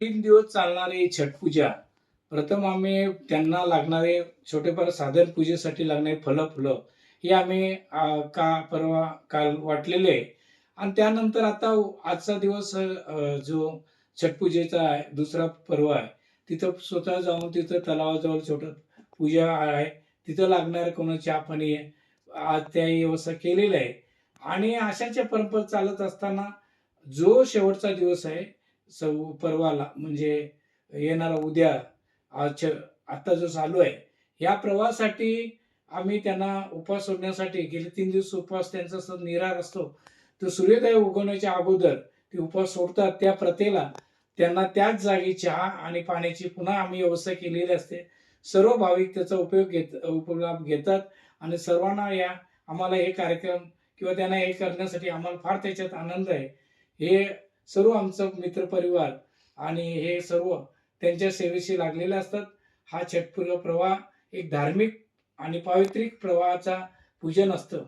तीन दिवस चालणारी छठ पूजा प्रथम आम्ही त्यांना लागणारे छोटेफार साधन पूजेसाठी लागणारे फळं फुलं हे आम्ही का परवा काल वाटलेले. आहे आणि त्यानंतर आता आजचा दिवस जो जो छठपूजेचा आहे दुसरा पर्व आहे तिथं स्वतः जाऊन तिथं तलावाजवळ छोटं पूजा आहे तिथं लागणार कोणाची आपण पाणी आज त्या व्यवस्था केलेल्या आहे. आणि अशाच्या परंपरा चालत असताना जो शेवटचा दिवस आहे सौ परवाला म्हणजे येणारा उद्या आज आत्ता जो चालू आहे या प्रवाहासाठी आम्ही त्यांना उपवास सोडण्यासाठी गेले तीन दिवस उपवास त्यांचा असतो निरार असतो. तर सूर्योदय उगवण्याच्या अगोदर ते उपवास सोडतात. त्या प्रथेला त्यांना त्याच जागी चहा आणि पाण्याची पुन्हा आम्ही व्यवस्था केलेली असते. सर्व भाविक त्याचा उपयोग घेत उपलाभ घेतात आणि सर्वांना या आम्हाला हे कार्यक्रम किंवा त्यांना हे करण्यासाठी आम्हाला फार त्याच्यात आनंद आहे. हे सर्व आमचं मित्रपरिवार आणि हे सर्व त्यांच्या सेवेशी लागलेले असतात. हा छठपूर्व प्रवाह एक धार्मिक आणि पावित्रिक प्रवाहाचा पूजन असतं.